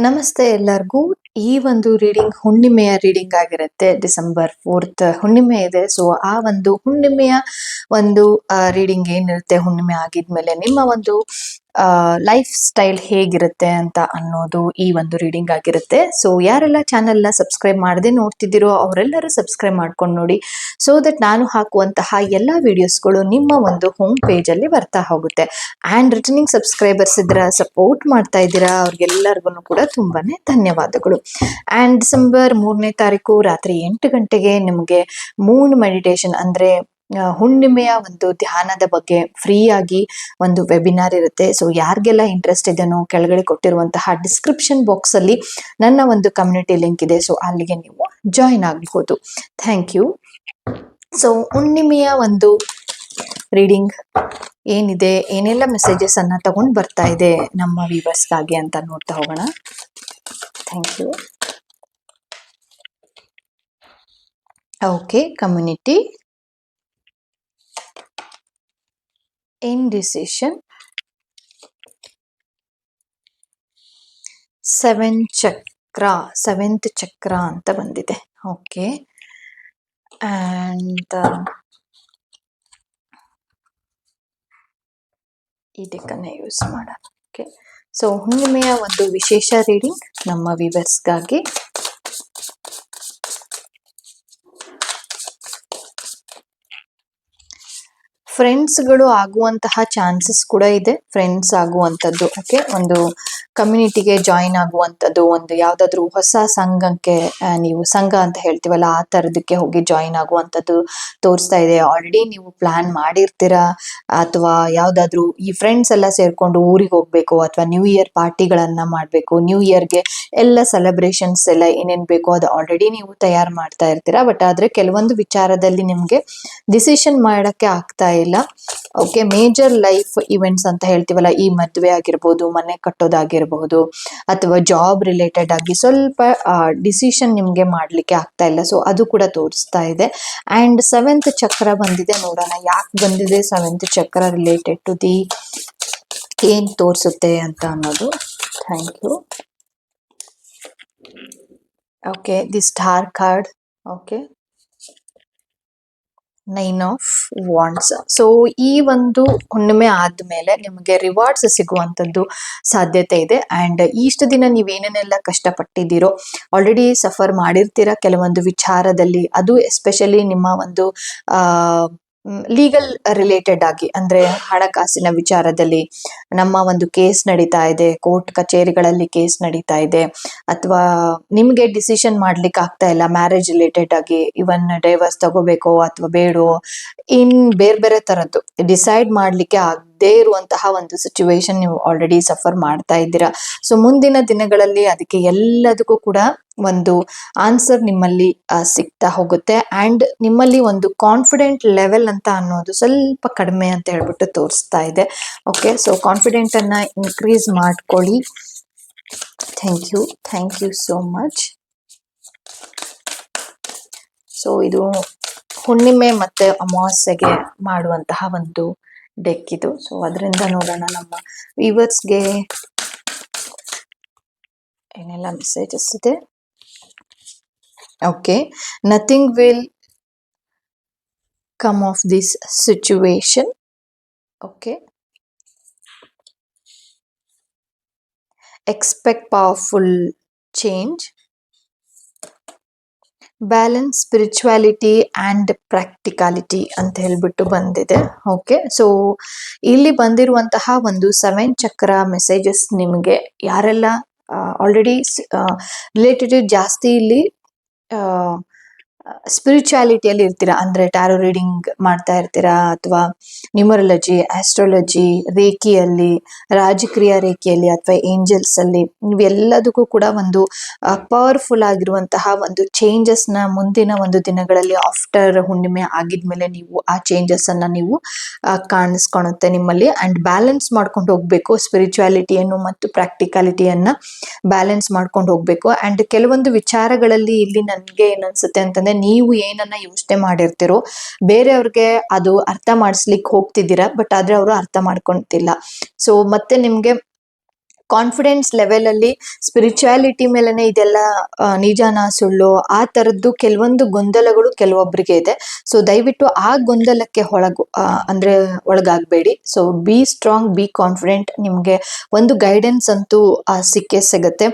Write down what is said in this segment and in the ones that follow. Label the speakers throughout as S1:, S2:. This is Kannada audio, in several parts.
S1: ನಮಸ್ತೆ ಎಲ್ಲರಿಗೂ. ಈ ಒಂದು ರೀಡಿಂಗ್ ಹುಣ್ಣಿಮೆಯ ರೀಡಿಂಗ್ ಆಗಿರುತ್ತೆ. ಡಿಸೆಂಬರ್ ಫೋರ್ತ್ ಹುಣ್ಣಿಮೆ ಇದೆ. ಸೊ ಆ ಒಂದು ಹುಣ್ಣಿಮೆಯ ಒಂದು ರೀಡಿಂಗ್ ಏನಿರುತ್ತೆ? ಹುಣ್ಣಿಮೆ ಆಗಿದ್ಮೇಲೆ ನಿಮ್ಮ ಒಂದು ಲೈಫ್ ಸ್ಟೈಲ್ ಹೇಗಿರುತ್ತೆ ಅಂತ ಅನ್ನೋದು ಈ ಒಂದು ರೀಡಿಂಗ್ ಆಗಿರುತ್ತೆ. ಸೊ ಯಾರೆಲ್ಲ ಚಾನೆಲ್ನ ಸಬ್ಸ್ಕ್ರೈಬ್ ಮಾಡದೆ ನೋಡ್ತಿದ್ದೀರೋ ಅವರೆಲ್ಲರೂ ಸಬ್ಸ್ಕ್ರೈಬ್ ಮಾಡ್ಕೊಂಡು ನೋಡಿ. ಸೊ ದಟ್ ನಾನು ಹಾಕುವಂತಹ ಎಲ್ಲ ವಿಡಿಯೋಸ್ಗಳು ನಿಮ್ಮ ಒಂದು ಹೋಮ್ ಪೇಜಲ್ಲಿ ಬರ್ತಾ ಹೋಗುತ್ತೆ. ಆ್ಯಂಡ್ ರಿಟರ್ನಿಂಗ್ ಸಬ್ಸ್ಕ್ರೈಬರ್ಸ್ ಇದ್ರ ಸಪೋರ್ಟ್ ಮಾಡ್ತಾ ಇದ್ದೀರಾ ಅವ್ರಿಗೆಲ್ಲರಿಗೂ ಕೂಡ ತುಂಬಾ ಧನ್ಯವಾದಗಳು. ಆ್ಯಂಡ್ ಡಿಸೆಂಬರ್ ಮೂರನೇ ತಾರೀಕು ರಾತ್ರಿ ಎಂಟು ಗಂಟೆಗೆ ನಿಮಗೆ ಮೂನ್ ಮೆಡಿಟೇಷನ್ ಅಂದರೆ ಹುಣ್ಣಿಮೆಯ ಒಂದು ಧ್ಯಾನದ ಬಗ್ಗೆ ಫ್ರೀ ಆಗಿ ಒಂದು ವೆಬಿನಾರ್ ಇರುತ್ತೆ. ಸೊ ಯಾರಿಗೆಲ್ಲ ಇಂಟ್ರೆಸ್ಟ್ ಇದೆಯೋ ಕೆಳಗಡೆ ಕೊಟ್ಟಿರುವಂತಹ ಡಿಸ್ಕ್ರಿಪ್ಷನ್ ಬಾಕ್ಸ್ ಅಲ್ಲಿ ನನ್ನ ಒಂದು ಕಮ್ಯುನಿಟಿ ಲಿಂಕ್ ಇದೆ. ಸೊ ಅಲ್ಲಿಗೆ ನೀವು ಜಾಯಿನ್ ಆಗಬಹುದು ಥ್ಯಾಂಕ್ ಯು ಸೊ ಹುಣ್ಣಿಮೆಯ ಒಂದು ರೀಡಿಂಗ್ ಏನಿದೆ? ಏನೆಲ್ಲ ಮೆಸೇಜಸ್ ಅನ್ನ ತಗೊಂಡು ಬರ್ತಾ ಇದೆ ನಮ್ಮ ವ್ಯೂವರ್ಸ್ಗಾಗಿ ಅಂತ ನೋಡ್ತಾ ಹೋಗೋಣ. Thank you okay community indecision. Seven chakra seventh chakra ಅಂತ ಬಂದಿದೆ. ಓಕೆ ಆ್ಯಂಡ್ ಇದಕ್ಕನ್ನೇ ಯೂಸ್ ಮಾಡೋಣ. ಓಕೆ ಸೊ ಹುಣ್ಣಿಮೆಯ ಒಂದು ವಿಶೇಷ ರೀಡಿಂಗ್ ನಮ್ಮ ವಿವರ್ಸ್ಗಾಗಿ ಫ್ರೆಂಡ್ಸ್ಗಳು ಆಗುವಂತಹ ಚಾನ್ಸಸ್ ಕೂಡ ಇದೆ. ಫ್ರೆಂಡ್ಸ್ ಆಗುವಂಥದ್ದು ಓಕೆ ಒಂದು ಕಮ್ಯುನಿಟಿಗೆ ಜಾಯಿನ್ ಆಗುವಂಥದ್ದು, ಒಂದು ಯಾವುದಾದ್ರೂ ಹೊಸ ಸಂಘಕ್ಕೆ ನೀವು ಸಂಘ ಅಂತ ಹೇಳ್ತೀವಲ್ಲ, ಆ ಥರದಕ್ಕೆ ಹೋಗಿ ಜಾಯಿನ್ ಆಗುವಂಥದ್ದು ತೋರಿಸ್ತಾ ಇದೆ. ಆಲ್ರೆಡಿ ನೀವು ಪ್ಲಾನ್ ಮಾಡಿರ್ತೀರಾ? ಅಥವಾ ಯಾವುದಾದ್ರೂ ಈ ಫ್ರೆಂಡ್ಸ್ ಎಲ್ಲ ಸೇರ್ಕೊಂಡು ಊರಿಗೆ ಹೋಗ್ಬೇಕು, ಅಥವಾ ನ್ಯೂ ಇಯರ್ ಪಾರ್ಟಿಗಳನ್ನು ಮಾಡಬೇಕು ನ್ಯೂ ಇಯರ್ಗೆ ಎಲ್ಲ ಸೆಲೆಬ್ರೇಷನ್ಸ್ ಎಲ್ಲ ಏನೇನು ಬೇಕೋ ಅದು ಆಲ್ರೆಡಿ ನೀವು ತಯಾರು ಮಾಡ್ತಾ ಇರ್ತೀರಾ? ಬಟ್ ಆದರೆ ಕೆಲವೊಂದು ವಿಚಾರದಲ್ಲಿ ನಿಮಗೆ ಡಿಸಿಷನ್ ಮಾಡೋಕ್ಕೆ ಆಗ್ತಾ ಇಲ್ಲ. ಓಕೆ ಮೇಜರ್ ಲೈಫ್ ಇವೆಂಟ್ಸ್ ಅಂತ ಹೇಳ್ತೀವಲ್ಲ, ಈ ಮದುವೆ ಆಗಿರ್ಬೋದು, ಮನೆ ಕಟ್ಟೋದಾಗಿರ್ಬಹುದು ಅಥವಾ ಜಾಬ್ ರಿಲೇಟೆಡ್ ಆಗಿ ಸ್ವಲ್ಪ ಡಿಸಿಷನ್ ನಿಮಗೆ ಮಾಡಲಿಕ್ಕೆ ಆಗ್ತಾ ಇಲ್ಲ. ಸೊ ಅದು ಕೂಡ ತೋರಿಸ್ತಾ ಇದೆ. ಆ್ಯಂಡ್ ಸೆವೆಂತ್ ಚಕ್ರ ಬಂದಿದೆ ನೋಡೋಣ. ಯಾಕೆ ಬಂದಿದೆ ಸೆವೆಂತ್ ಚಕ್ರ ರಿಲೇಟೆಡ್ ಟು ದಿ ಏನ್ ತೋರಿಸುತ್ತೆ ಅಂತ ಅನ್ನೋದು. Thank you okay the star card okay nine of wands so ಈ ಒಂದು ಹುಣ್ಣಿಮೆ ಆದ್ಮೇಲೆ ನಿಮಗೆ ರಿವಾರ್ಡ್ಸ್ ಸಿಗುವಂತದ್ದು ಸಾಧ್ಯತೆ ಇದೆ. ಅಂಡ್ ಇಷ್ಟು ದಿನ ನೀವೇನೇನೆಲ್ಲ ಕಷ್ಟಪಟ್ಟಿದ್ದೀರೋ ಆಲ್ರೆಡಿ ಸಫರ್ ಮಾಡಿರ್ತೀರಾ ಕೆಲವೊಂದು ವಿಚಾರದಲ್ಲಿ, ಅದು ಎಸ್ಪೆಷಲಿ ನಿಮ್ಮ ಒಂದು ಲೀಗಲ್ ರಿಲೇಟೆಡ್ ಆಗಿ, ಅಂದ್ರೆ ಹಣಕಾಸಿನ ವಿಚಾರದಲ್ಲಿ ನಮ್ಮ ಒಂದು ಕೇಸ್ ನಡೀತಾ ಇದೆ ಕೋರ್ಟ್ ಕಚೇರಿಗಳಲ್ಲಿ ಕೇಸ್ ನಡೀತಾ ಇದೆ, ಅಥವಾ ನಿಮ್ಗೆ ಡಿಸಿಷನ್ ಮಾಡ್ಲಿಕ್ಕೆ ಆಗ್ತಾ ಇಲ್ಲ ಮ್ಯಾರೇಜ್ ರಿಲೇಟೆಡ್ ಆಗಿ ಇವನ್ ಡೈವರ್ಸ್ ತಗೋಬೇಕೋ ಅಥವಾ ಬೇಡೋ, ಇನ್ ಬೇರೆ ಬೇರೆ ತರದ್ದು ಡಿಸೈಡ್ ಮಾಡ್ಲಿಕ್ಕೆ ಆಗದೇ ಇರುವಂತಹ ಒಂದು ಸಿಚುವೇಶನ್ ನೀವು ಆಲ್ರೆಡಿ ಸಫರ್ ಮಾಡ್ತಾ ಇದ್ದೀರಾ. ಸೊ ಮುಂದಿನ ದಿನಗಳಲ್ಲಿ ಅದಕ್ಕೆ ಎಲ್ಲದಕ್ಕೂ ಕೂಡ ಒಂದು ಆನ್ಸರ್ ನಿಮ್ಮಲ್ಲಿ ಸಿಗ್ತಾ ಹೋಗುತ್ತೆ. ಆ್ಯಂಡ್ ನಿಮ್ಮಲ್ಲಿ ಒಂದು ಕಾನ್ಫಿಡೆಂಟ್ ಲೆವೆಲ್ ಅಂತ ಅನ್ನೋದು ಸ್ವಲ್ಪ ಕಡಿಮೆ ಅಂತ ಹೇಳ್ಬಿಟ್ಟು ತೋರಿಸ್ತಾ ಇದೆ. ಓಕೆ ಸೊ ಕಾನ್ಫಿಡೆಂಟನ್ನು ಇನ್ಕ್ರೀಸ್ ಮಾಡ್ಕೊಳ್ಳಿ. Thank you thank you so much so ಇದು ಹುಣ್ಣಿಮೆ ಮತ್ತೆ ಅಮಾವಾಸ್ಯೆಗೆ ಮಾಡುವಂತಹ ಒಂದು ಡೆಕ್ ಇದು. ಸೊ ಅದರಿಂದ ನೋಡೋಣ ನಮ್ಮ ವಿವರ್ಸ್ಗೆ ಏನೆಲ್ಲ ಮೆಸೇಜಸ್ ಇದೆ. Okay nothing will come of this situation. Okay. Expect powerful change. Balance spirituality and practicality ಅಂತ ಹೇಳ್ಬಿಟ್ಟು ಬಂದಿದೆ ಓಕೆ ಸೊ ಇಲ್ಲಿ ಬಂದಿರುವಂತಹ ಒಂದು ಸೆವೆನ್ ಚಕ್ರ ಮೆಸೇಜಸ್ ನಿಮಗೆ ಯಾರೆಲ್ಲ ಆಲ್ರೆಡಿ ರಿಲೇಟೆಡ್ ಜಾಸ್ತಿ ಇಲ್ಲಿ 呃 ಸ್ಪಿರಿಚುಯಾಲಿಟಿಯಲ್ಲಿ ಇರ್ತೀರಾ? ಅಂದ್ರೆ ಟ್ಯಾರೋ ರೀಡಿಂಗ್ ಮಾಡ್ತಾ ಇರ್ತೀರಾ? ಅಥವಾ ನ್ಯೂಮರಾಲಜಿ ಆಸ್ಟ್ರಾಲಜಿ ರೇಖಿಯಲ್ಲಿ ರಾಜಕ್ರಿಯಾ ರೇಖಿಯಲ್ಲಿ ಅಥವಾ ಏಂಜಲ್ಸ್ ಅಲ್ಲಿ ಇವೆಲ್ಲದಕ್ಕೂ ಕೂಡ ಒಂದು ಪವರ್ಫುಲ್ ಆಗಿರುವಂತಹ ಒಂದು ಚೇಂಜಸ್ನ ಮುಂದಿನ ಒಂದು ದಿನಗಳಲ್ಲಿ ಆಫ್ಟರ್ ಹುಣ್ಣಿಮೆ ಆಗಿದ್ಮೇಲೆ ನೀವು ಆ ಚೇಂಜಸ್ ಅನ್ನ ನೀವು ಕಾಣಿಸ್ಕೊಳುತ್ತೆ ನಿಮ್ಮಲ್ಲಿ. ಅಂಡ್ ಬ್ಯಾಲೆನ್ಸ್ ಮಾಡ್ಕೊಂಡು ಹೋಗ್ಬೇಕು ಸ್ಪಿರಿಚುಯಾಲಿಟಿಯನ್ನು ಮತ್ತು ಪ್ರಾಕ್ಟಿಕಾಲಿಟಿಯನ್ನ ಬ್ಯಾಲೆನ್ಸ್ ಮಾಡ್ಕೊಂಡು ಹೋಗ್ಬೇಕು. ಅಂಡ್ ಕೆಲವೊಂದು ವಿಚಾರಗಳಲ್ಲಿ ಇಲ್ಲಿ ನನಗೆ ಏನನ್ಸುತ್ತೆ ಅಂತಂದ್ರೆ ನೀವು ಏನನ್ನ ಯೋಚನೆ ಮಾಡಿರ್ತೀರೋ, ಬೇರೆಯವ್ರಿಗೆ ಅದು ಅರ್ಥ ಮಾಡಿಸ್ಲಿಕ್ಕೆ ಹೋಗ್ತಿದ್ದೀರಾ, ಬಟ್ ಆದ್ರೆ ಅವರು ಅರ್ಥ ಮಾಡ್ಕೊಂತಿಲ್ಲ. ಸೊ ಮತ್ತೆ ನಿಮ್ಗೆ ಕಾನ್ಫಿಡೆನ್ಸ್ ಲೆವೆಲ್ ಅಲ್ಲಿ ಸ್ಪಿರಿಚುಯಾಲಿಟಿ ಮೇಲೆನೆ ಇದೆಲ್ಲ ನಿಜಾನ, ಸುಳ್ಳು, ಆ ತರದ್ದು ಕೆಲವೊಂದು ಗೊಂದಲಗಳು ಕೆಲವೊಬ್ಬರಿಗೆ ಇದೆ. ಸೊ ದಯವಿಟ್ಟು ಆ ಗೊಂದಲಕ್ಕೆ ಒಳಗು ಅಂದ್ರೆ ಒಳಗಾಗಬೇಡಿ. So be strong be confident ನಿಮ್ಗೆ ಒಂದು ಗೈಡೆನ್ಸ್ ಅಂತೂ ಸಿಕ್ಕೇ ಸಿಗುತ್ತೆ.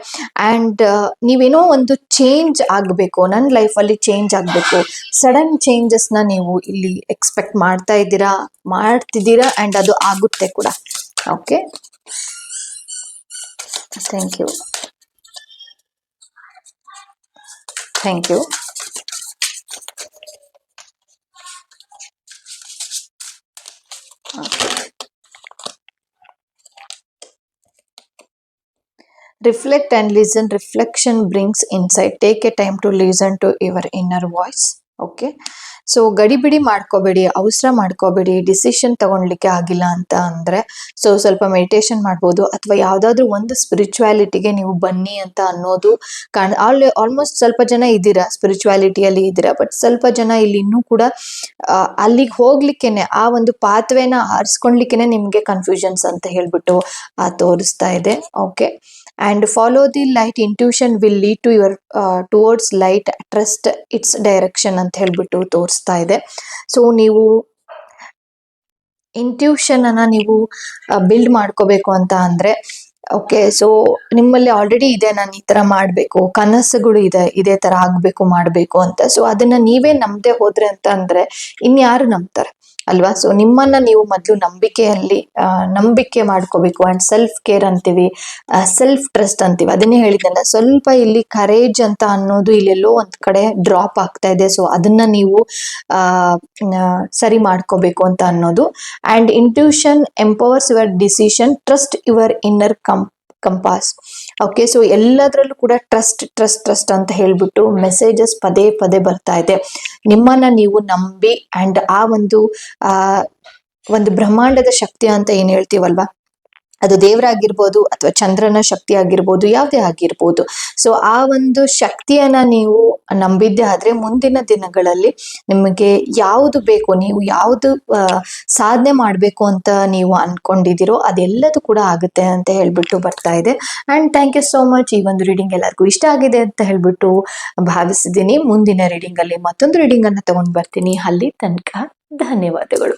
S1: ಅಂಡ್ ನೀವೇನೋ ಒಂದು ಚೇಂಜ್ ಆಗಬೇಕು ನನ್ನ ಲೈಫಲ್ಲಿ ಚೇಂಜ್ ಆಗಬೇಕು ಸಡನ್ ಚೇಂಜಸ್ನ ನೀವು ಇಲ್ಲಿ ಎಕ್ಸ್ಪೆಕ್ಟ್ ಮಾಡ್ತಾ ಇದ್ದೀರಾ, ಮಾಡ್ತಿದ್ದೀರಾ ಅಂಡ್ ಅದು ಆಗುತ್ತೆ ಕೂಡ. Okay thank you thank you Reflect and listen. Reflection brings insight. Take a time to listen to your inner voice. Okay so ಗಡಿಬಿಡಿ ಮಾಡ್ಕೋಬೇಡಿ, ಅವಸರ ಮಾಡ್ಕೋಬೇಡಿ ಡಿಸಿಷನ್ ತಗೊಳ್ಲಿಕ್ಕೆ ಆಗಿಲ್ಲ ಅಂತ ಅಂದ್ರೆ ಸೊ ಸ್ವಲ್ಪ ಮೆಡಿಟೇಷನ್ ಮಾಡ್ಬೋದು, ಅಥವಾ ಯಾವುದಾದ್ರೂ ಒಂದು ಸ್ಪಿರಿಚುಯಾಲಿಟಿಗೆ ನೀವು ಬನ್ನಿ ಅಂತ ಅನ್ನೋದು ಕಾಣ್, ಆಲ್ ಆಲ್ಮೋಸ್ಟ್ ಸ್ವಲ್ಪ ಜನ ಇದ್ದೀರಾ ಸ್ಪಿರಿಚುವಾಲಿಟಿಯಲ್ಲಿ ಇದ್ದೀರಾ ಬಟ್ ಸ್ವಲ್ಪ ಜನ ಇಲ್ಲಿ ಇನ್ನೂ ಕೂಡ ಅಲ್ಲಿಗೆ ಹೋಗ್ಲಿಕ್ಕೇನೆ, ಆ ಒಂದು ಪಾತ್ವೇನ ಆರಿಸ್ಕೊಳ್ಲಿಕ್ಕೆ ನಿಮಗೆ ಕನ್ಫ್ಯೂಷನ್ಸ್ ಅಂತ ಹೇಳ್ಬಿಟ್ಟು ತೋರಿಸ್ತಾ ಇದೆ. Okay and follow the light intuition will lead to your towards light trust its direction ಅಂತ ಹೇಳ್ಬಿಟ್ಟು ತೋರಿಸ್ತಾ ಇದೆ. ಸೊ ನೀವು ಇಂಟ್ಯೂಷನ್ ಅನ್ನ ನೀವು ಬಿಲ್ಡ್ ಮಾಡ್ಕೋಬೇಕು ಅಂತ ಅಂದ್ರೆ ಓಕೆ ಸೊ ನಿಮ್ಮಲ್ಲಿ ಆಲ್ರೆಡಿ ಇದೆ, ನಾನು ಈ ತರ ಮಾಡ್ಬೇಕು, ಕನಸುಗಳು ಇದೆ, ಇದೇ ತರ ಆಗ್ಬೇಕು, ಮಾಡ್ಬೇಕು ಅಂತ. ಸೊ ಅದನ್ನ ನೀವೇ ನಂಬದೆ ಹೋದ್ರೆ ಅಂತ ಅಂದ್ರೆ, ಇನ್ಯಾರು ನಂಬ್ತಾರೆ? ಅಲ್ವಾ? ಸೊ ನಿಮ್ಮನ್ನ ನೀವು ಮೊದಲು ನಂಬಿಕೆಯಲ್ಲಿ ನಂಬಿಕೆ ಮಾಡ್ಕೋಬೇಕು. ಅಂಡ್ ಸೆಲ್ಫ್ ಕೇರ್ ಅಂತೀವಿ ಸೆಲ್ಫ್ ಟ್ರಸ್ಟ್ ಅಂತೀವಿ. ಅದನ್ನೇ ಹೇಳಿದ್ನಲ್ಲ ಸ್ವಲ್ಪ ಇಲ್ಲಿ ಕರೇಜ್ ಅಂತ ಅನ್ನೋದು ಇಲ್ಲೆಲ್ಲೋ ಒಂದ್ ಕಡೆ ಡ್ರಾಪ್ ಆಗ್ತಾ ಇದೆ. ಸೊ ಅದನ್ನ ನೀವು ಸರಿ ಮಾಡ್ಕೋಬೇಕು ಅಂತ ಅನ್ನೋದು. And intuition empowers your decision trust your inner comp compass okay so ಎಲ್ಲದರಲ್ಲೂ ಕೂಡ ಟ್ರಸ್ಟ್ ಟ್ರಸ್ಟ್ ಟ್ರಸ್ಟ್ ಅಂತ ಹೇಳ್ಬಿಟ್ಟು ಮೆಸೇಜಸ್ ಪದೇ ಪದೇ ಬರ್ತಾ ಇದೆ. ನಿಮ್ಮನ್ನ ನೀವು ನಂಬಿ ಅಂಡ್ ಆ ಒಂದು ಒಂದು ಬ್ರಹ್ಮಾಂಡದ ಶಕ್ತಿ ಅಂತ ಏನ್ ಹೇಳ್ತೀವಲ್ವಾ? ಅದು ದೇವರಾಗಿರ್ಬೋದು ಅಥವಾ ಚಂದ್ರನ ಶಕ್ತಿ ಆಗಿರ್ಬೋದು ಯಾವುದೇ ಆಗಿರ್ಬೋದು. ಸೊ ಆ ಒಂದು ಶಕ್ತಿಯನ್ನ ನೀವು ನಂಬಿದ್ದೆ ಆದ್ರೆ ಮುಂದಿನ ದಿನಗಳಲ್ಲಿ ನಿಮಗೆ ಯಾವುದು ಬೇಕು, ನೀವು ಯಾವುದು ಸಾಧನೆ ಮಾಡಬೇಕು ಅಂತ ನೀವು ಅನ್ಕೊಂಡಿದ್ದೀರೋ ಅದೆಲ್ಲದು ಕೂಡ ಆಗುತ್ತೆ ಅಂತ ಹೇಳ್ಬಿಟ್ಟು ಬರ್ತಾ ಇದೆ. And thank you so much ಈ ಒಂದು ರೀಡಿಂಗ್ ಎಲ್ಲರಿಗೂ ಇಷ್ಟ ಆಗಿದೆ ಅಂತ ಹೇಳ್ಬಿಟ್ಟು ಭಾವಿಸಿದ್ದೀನಿ. ಮುಂದಿನ ರೀಡಿಂಗ್ ಅಲ್ಲಿ ಮತ್ತೊಂದು ರೀಡಿಂಗ್ ಅನ್ನ ತಗೊಂಡ್ ಬರ್ತೀನಿ. ಅಲ್ಲಿ ತನಕ ಧನ್ಯವಾದಗಳು.